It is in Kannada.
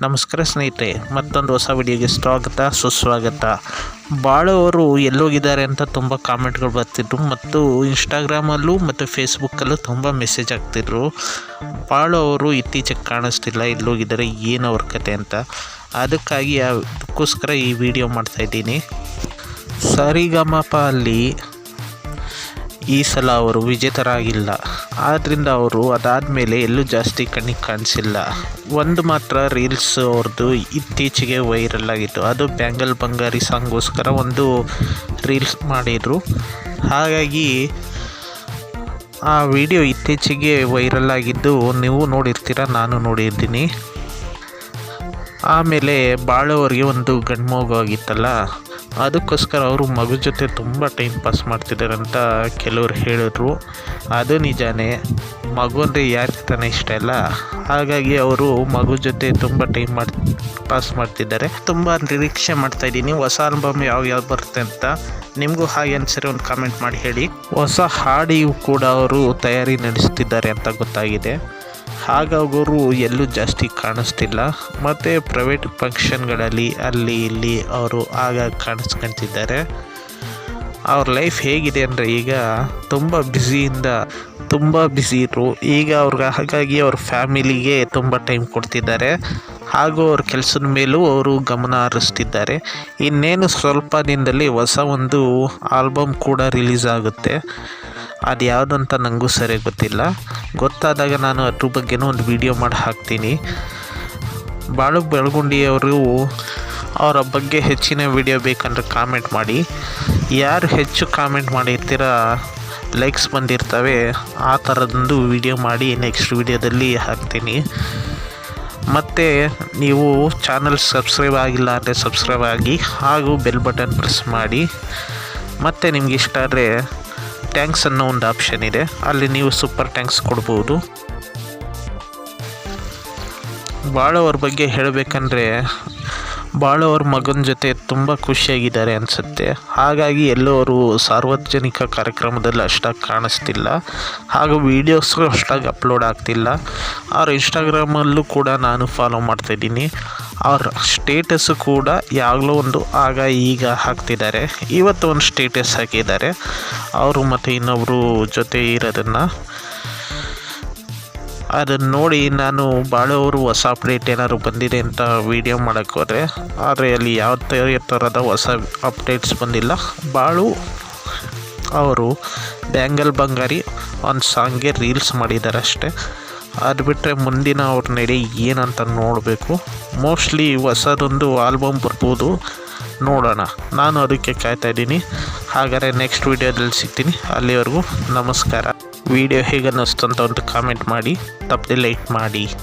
ನಮಸ್ಕಾರ ಸ್ನೇಹಿತರೆ, ಮತ್ತೊಂದು ಹೊಸ ವಿಡಿಯೋಗೆ ಸ್ವಾಗತ, ಸುಸ್ವಾಗತ. ಅವರು ಎಲ್ಲೋಗಿದ್ದಾರೆ ಅಂತ ತುಂಬ ಕಾಮೆಂಟ್ಗಳು ಬರ್ತಿದ್ರು ಮತ್ತು ಇನ್ಸ್ಟಾಗ್ರಾಮಲ್ಲೂ ಮತ್ತು ಫೇಸ್ಬುಕ್ಕಲ್ಲೂ ತುಂಬ ಮೆಸೇಜ್ ಆಗ್ತಿದ್ರು ಬಾಳು ಅವರು ಇತ್ತೀಚೆಗೆ ಕಾಣಿಸ್ತಿಲ್ಲ, ಎಲ್ಲೋಗಿದ್ದಾರೆ, ಏನು ಅವ್ರ ಕತೆ ಅಂತ. ಅದಕ್ಕಾಗಿ ಅದಕ್ಕೋಸ್ಕರ ಈ ವಿಡಿಯೋ ಮಾಡ್ತಾಯಿದ್ದೀನಿ ಸರಿಗಮಪ ಅಲ್ಲಿ ಈ ಸಲ ಅವರು ವಿಜೇತರಾಗಿಲ್ಲ. ಆದ್ದರಿಂದ ಅವರು ಅದಾದಮೇಲೆ ಎಲ್ಲೂ ಜಾಸ್ತಿ ಕಣ್ಣಿಗೆ ಕಾಣಿಸಿಲ್ಲ. ಒಂದು ಮಾತ್ರ ರೀಲ್ಸ್ ಅವ್ರದ್ದು ಇತ್ತೀಚೆಗೆ ವೈರಲ್ ಆಗಿತ್ತು. ಅದು ಬ್ಯಾಂಗಲ್ ಬಂಗಾರಿ ಸಾಂಗ್ಗೋಸ್ಕರ ಒಂದು ರೀಲ್ಸ್ ಮಾಡಿದರು. ಹಾಗಾಗಿ ಆ ವಿಡಿಯೋ ಇತ್ತೀಚೆಗೆ ವೈರಲ್ ಆಗಿದ್ದು ನೀವು ನೋಡಿರ್ತೀರ, ನಾನು ನೋಡಿದ್ದೀನಿ ಆಮೇಲೆ ಬಾಳೋರಿಗೆ ಒಂದು ಗಂಡು ಮಗು ಆಗಿತ್ತಲ್ಲ ಅದಕ್ಕೋಸ್ಕರ ಅವರು ಮಗು ಜೊತೆ ತುಂಬ ಟೈಮ್ ಪಾಸ್ ಮಾಡ್ತಿದ್ದಾರೆ ಅಂತ ಕೆಲವರು ಹೇಳಿದ್ರು. ಅದು ನಿಜಾನೇ. ಮಗು ಅಂದರೆ ಯಾರಿಗೆ ತಾನೇ ಇಷ್ಟ ಇಲ್ಲ? ಹಾಗಾಗಿ ಅವರು ಮಗು ಜೊತೆ ತುಂಬ ಟೈಮ್ ಮಾಡಿ ಪಾಸ್ ಮಾಡ್ತಿದ್ದಾರೆ. ತುಂಬ ನಿರೀಕ್ಷೆ ಮಾಡ್ತಾ ಇದ್ದೀನಿ. ಹೊಸ ಆಲ್ಬಮ್ ಯಾವ ಯಾವ್ದು ಬರುತ್ತೆ ಅಂತ. ನಿಮಗೂ ಹಾಗೆ ಅನ್ಸರಿ ಒಂದು ಕಾಮೆಂಟ್ ಮಾಡಿ ಹೇಳಿ. ಹೊಸ ಹಾಡಿಯು ಕೂಡ ಅವರು ತಯಾರಿ ನಡೆಸ್ತಿದ್ದಾರೆ ಅಂತ ಗೊತ್ತಾಗಿದೆ. ಹಾಗಾಗಿ ಅವರು ಎಲ್ಲೂ ಜಾಸ್ತಿ ಕಾಣಿಸ್ತಿಲ್ಲ. ಮತ್ತು ಪ್ರೈವೇಟ್ ಫಂಕ್ಷನ್ಗಳಲ್ಲಿ ಅಲ್ಲಿ, ಇಲ್ಲಿ ಅವರು ಆಗಾಗ ಕಾಣಿಸ್ಕೊಳ್ತಿದ್ದಾರೆ ಅವ್ರ ಲೈಫ್ ಹೇಗಿದೆ ಅಂದರೆ ಈಗ ತುಂಬ ಬ್ಯುಸಿಯಿಂದ ತುಂಬ ಬ್ಯುಸಿ ಇದ್ರು. ಈಗ ಅವ್ರಿಗೆ ಹಾಗಾಗಿ ಅವ್ರ ಫ್ಯಾಮಿಲಿಗೆ ತುಂಬ ಟೈಮ್ ಕೊಡ್ತಿದ್ದಾರೆ. ಹಾಗೂ ಅವ್ರ ಕೆಲಸದ ಮೇಲೂ ಅವರು ಗಮನ ಹರಿಸ್ತಿದ್ದಾರೆ. ಇನ್ನೇನು ಸ್ವಲ್ಪ ದಿನದಲ್ಲಿ ಹೊಸ ಒಂದು ಆಲ್ಬಮ್ ಕೂಡ ರಿಲೀಸ್ ಆಗುತ್ತೆ. ಅದು ಅಂತ ನನಗೂ ಸರಿಯಾಗಿ ಗೊತ್ತಿಲ್ಲ. ಗೊತ್ತಾದಾಗ ನಾನು ಅದ್ರ ಬಗ್ಗೆನೂ ಒಂದು ವಿಡಿಯೋ ಮಾಡಿ ಹಾಕ್ತೀನಿ. ಬಾಳು ಬೆಳಗುಂಡಿಯವರು ಅವರ ಬಗ್ಗೆ ಹೆಚ್ಚಿನ ವಿಡಿಯೋ ಬೇಕಂದ್ರೆ ಕಾಮೆಂಟ್ ಮಾಡಿ. ಯಾರು ಹೆಚ್ಚು ಕಾಮೆಂಟ್ ಮಾಡಿರ್ತೀರ ಲೈಕ್ಸ್ ಬಂದಿರ್ತವೆ, ಆ ಥರದೊಂದು ವಿಡಿಯೋ ಮಾಡಿ ನೆಕ್ಸ್ಟ್ ವಿಡಿಯೋದಲ್ಲಿ ಹಾಕ್ತೀನಿ. ಮತ್ತು ನೀವು ಚಾನಲ್ ಸಬ್ಸ್ಕ್ರೈಬ್ ಆಗಿಲ್ಲ ಅಂದರೆ ಸಬ್ಸ್ಕ್ರೈಬ್ ಆಗಿ, ಹಾಗೂ ಬೆಲ್ ಬಟನ್ ಪ್ರೆಸ್ ಮಾಡಿ. ಮತ್ತು ನಿಮ್ಗೆ ಇಷ್ಟ ಆದರೆ ಟ್ಯಾಂಕ್ಸ್ ಅನ್ನೋ ಒಂದು ಆಪ್ಷನ್ ಇದೆ. ಅಲ್ಲಿ ನೀವು ಸೂಪರ್ ಟ್ಯಾಂಕ್ಸ್ ಕೊಡ್ಬೋದು. ಬಾಳವ್ರ ಬಗ್ಗೆ ಹೇಳಬೇಕಂದ್ರೆ ಬಾಳವ್ರ ಮಗನ ಜೊತೆ ತುಂಬ ಖುಷಿಯಾಗಿದ್ದಾರೆ ಅನಿಸುತ್ತೆ. ಹಾಗಾಗಿ ಎಲ್ಲೋ ಅವರು ಸಾರ್ವಜನಿಕ ಕಾರ್ಯಕ್ರಮದಲ್ಲಿ ಅಷ್ಟಾಗಿ ಕಾಣಿಸ್ತಿಲ್ಲ. ಹಾಗೂ ವೀಡಿಯೋಸ್ಗೂ ಅಷ್ಟಾಗಿ ಅಪ್ಲೋಡ್ ಆಗ್ತಿಲ್ಲ. ಅವ್ರ ಇನ್ಸ್ಟಾಗ್ರಾಮಲ್ಲೂ ಕೂಡ ನಾನು ಫಾಲೋ ಮಾಡ್ತಾಯಿದ್ದೀನಿ ಅವ್ರ ಸ್ಟೇಟಸ್ಸು ಕೂಡ ಯಾವಾಗಲೂ ಒಂದು ಆಗ ಈಗ ಹಾಕ್ತಿದ್ದಾರೆ. ಇವತ್ತು ಒಂದು ಸ್ಟೇಟಸ್ ಹಾಕಿದ್ದಾರೆ. ಅವರು ಮತ್ತು ಇನ್ನೊಬ್ಬರು ಜೊತೆ ಇರೋದನ್ನು ಅದನ್ನು ನೋಡಿ ನಾನು ಬಾಳೋರು ಹೊಸ ಅಪ್ಡೇಟ್ ಏನಾದ್ರು ಬಂದಿದೆ ಅಂತ ವೀಡಿಯೋ ಮಾಡೋಕ್ಕೆ ಹೋದರೆ, ಆದರೆ ಅಲ್ಲಿ ಯಾವ ಥರದ ಹೊಸ ಅಪ್ಡೇಟ್ಸ್ ಬಂದಿಲ್ಲ. ಬಾಳು ಅವರು ಬ್ಯಾಂಗಲ್ ಬಂಗಾರಿ ಒಂದು ಸಾಂಗ್ಗೆ ರೀಲ್ಸ್ ಮಾಡಿದ್ದಾರೆ ಅಷ್ಟೇ. ಅದು ಬಿಟ್ಟರೆ ಮುಂದಿನ ಅವ್ರ ನಡೆ ಏನಂತ ನೋಡಬೇಕು? ಮೋಸ್ಟ್ಲಿ ಹೊಸದೊಂದು ಆಲ್ಬಮ್ ಬರ್ಬೋದು. ನೋಡೋಣ. ನಾನು ಅದಕ್ಕೆ ಕಾಯ್ತಾ ಇದ್ದೀನಿ. ಹಾಗಾದರೆ ನೆಕ್ಸ್ಟ್ ವೀಡಿಯೋದಲ್ಲಿ ಸಿಗ್ತೀನಿ. ಅಲ್ಲಿವರೆಗೂ ನಮಸ್ಕಾರ. ವಿಡಿಯೋ ಹೇಗೆ ಅನ್ನಿಸ್ತು ಅಂತ ಒಂದು ಕಾಮೆಂಟ್ ಮಾಡಿ. ತಪ್ಪದೆ ಲೈಕ್ ಮಾಡಿ.